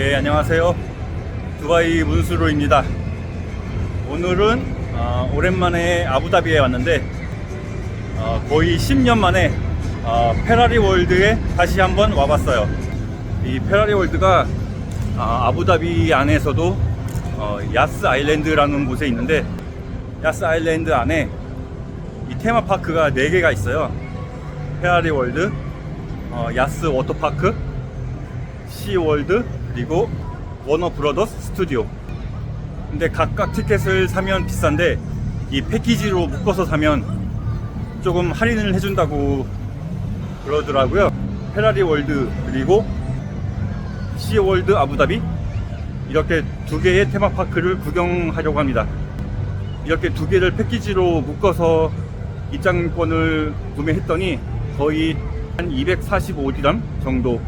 예, 안녕하세요. 두바이 문수로입니다. 오늘은 어, 오랜만에 아부다비에 왔는데 어, 거의 10년 만에 어, 페라리 월드에 다시 한번 와봤어요. 이 페라리 월드가 어, 아부다비 안에서도 어, 야스 아일랜드라는 곳에 있는데 야스 아일랜드 안에 이 테마파크가 4개가 있어요. 페라리 월드, 어, 야스 워터파크, 시월드 그리고 워너 브러더스 스튜디오. 근데 각각 티켓을 사면 비싼데 이 패키지로 묶어서 사면 조금 할인을 해준다고 그러더라고요. 페라리 월드 그리고 시월드 아부다비? 이렇게 두 개의 테마파크를 구경하려고 합니다. 이렇게 두 개를 패키지로 묶어서 입장권을 구매했더니 거의 한 245디람 정도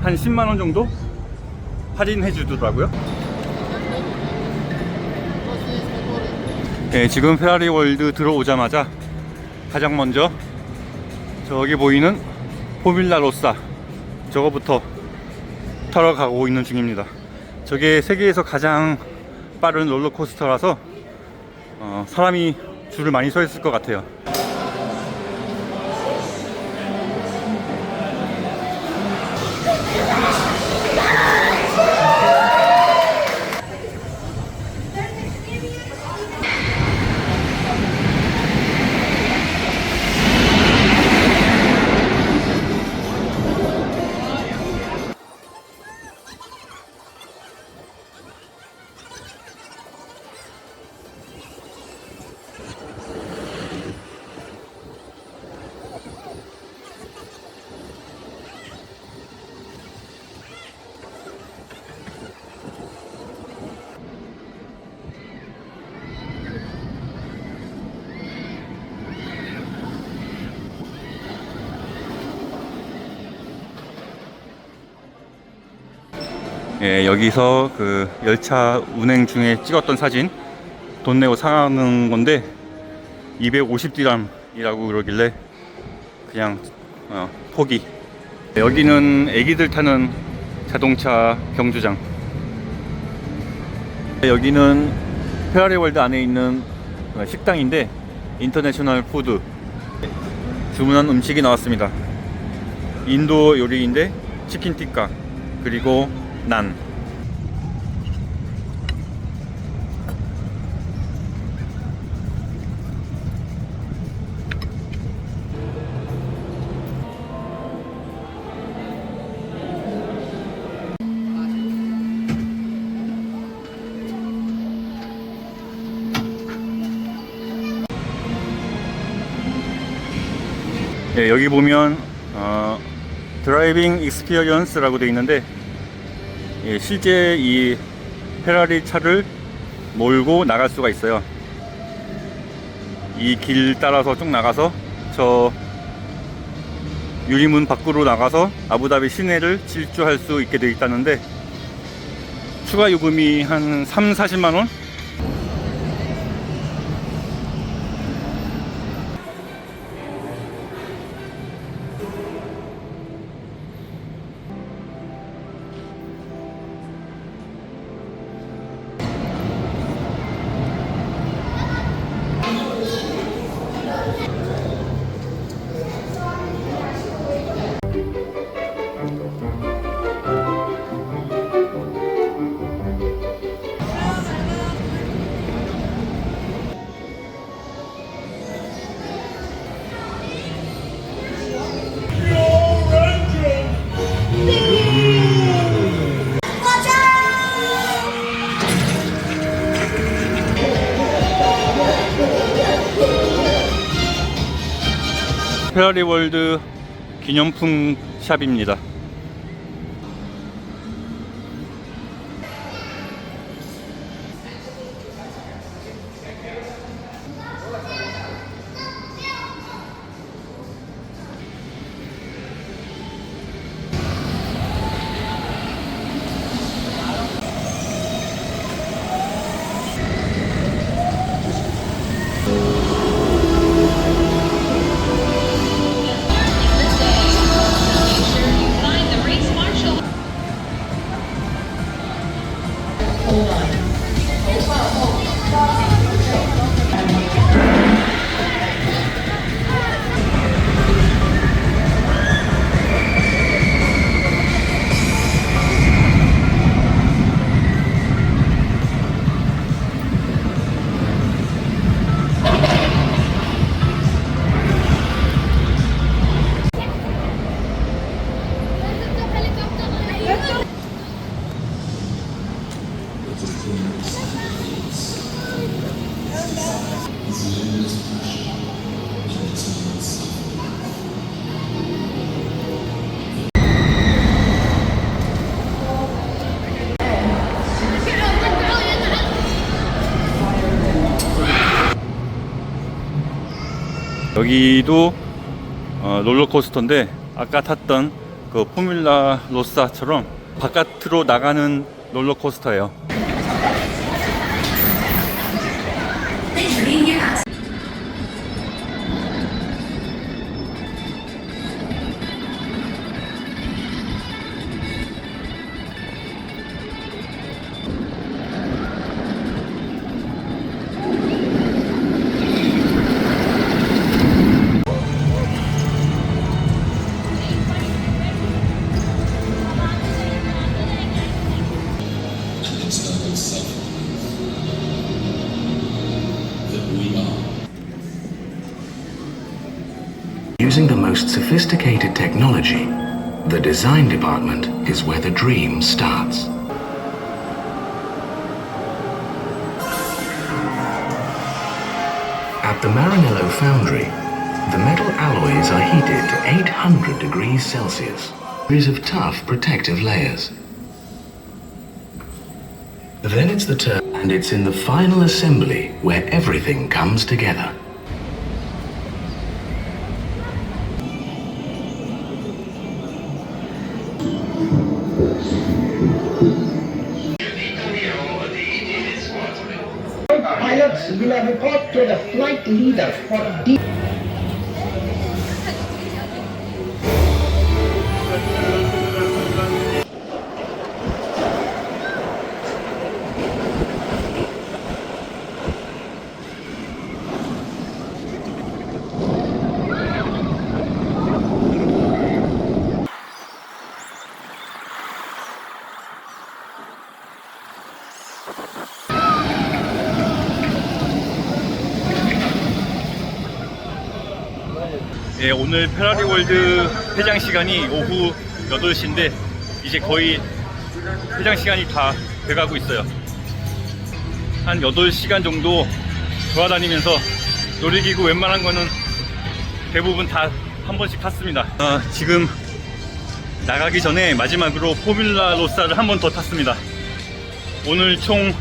한 10만원 정도 할인해 주더라고요. 네, 지금 페라리 월드 들어오자마자 가장 먼저 저기 보이는 포밀라 로사 저거부터 타러 가고 있는 중입니다. 저게 세계에서 가장 빠른 롤러코스터라서 어, 사람이 줄을 많이 서 있을 것 같아요. 예, 여기서 그 열차 운행 중에 찍었던 사진 돈 내고 사는 건데 250디람이라고 그러길래 그냥 어, 포기. 여기는 애기들 타는 자동차 경주장. 여기는 페라리 월드 안에 있는 식당인데 인터내셔널 푸드 주문한 음식이 나왔습니다. 인도 요리인데 치킨 티카 그리고 난. 예, 여기 보면 어, 드라이빙 익스피리언스라고 되어 있는데 예, 실제 이 페라리 차를 몰고 나갈 수가 있어요. 이 길 따라서 쭉 나가서 저 유리문 밖으로 나가서 아부다비 시내를 질주할 수 있게 되어 있다는데 추가 요금이 한 3, 40만 원? 페라리 월드 기념품 샵입니다. 여기도 어, 롤러코스터인데 아까 탔던 그 포뮬라 로사처럼 바깥으로 나가는 롤러코스터예요. Using the most sophisticated technology, the design department is where the dream starts. At the Maranello foundry, the metal alloys are heated to 800 degrees Celsius. Series of tough protective layers. Then it's the turn, and it's in the final assembly where everything comes together. Pilots will report to the flight leader for deep. 예, 오늘 페라리 월드 회장 시간이 오후 8시인데 이제 거의 회장 시간이 다 돼가고 있어요. 한 8시간 정도 돌아다니면서 놀이기구 웬만한 거는 대부분 다 한 번씩 탔습니다. 아, 지금 나가기 전에 마지막으로 포뮬라 로사를 한 번 더 탔습니다. 오늘 총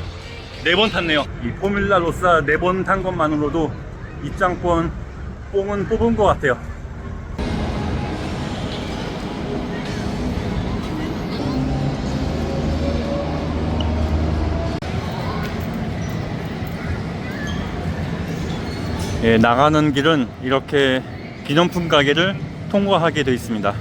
4번 탔네요. 이 포뮬라 로사 4번 탄 것만으로도 입장권 뽕은 뽑은 것 같아요. 예, 나가는 길은 이렇게 기념품 가게를 통과하게 되어 있습니다.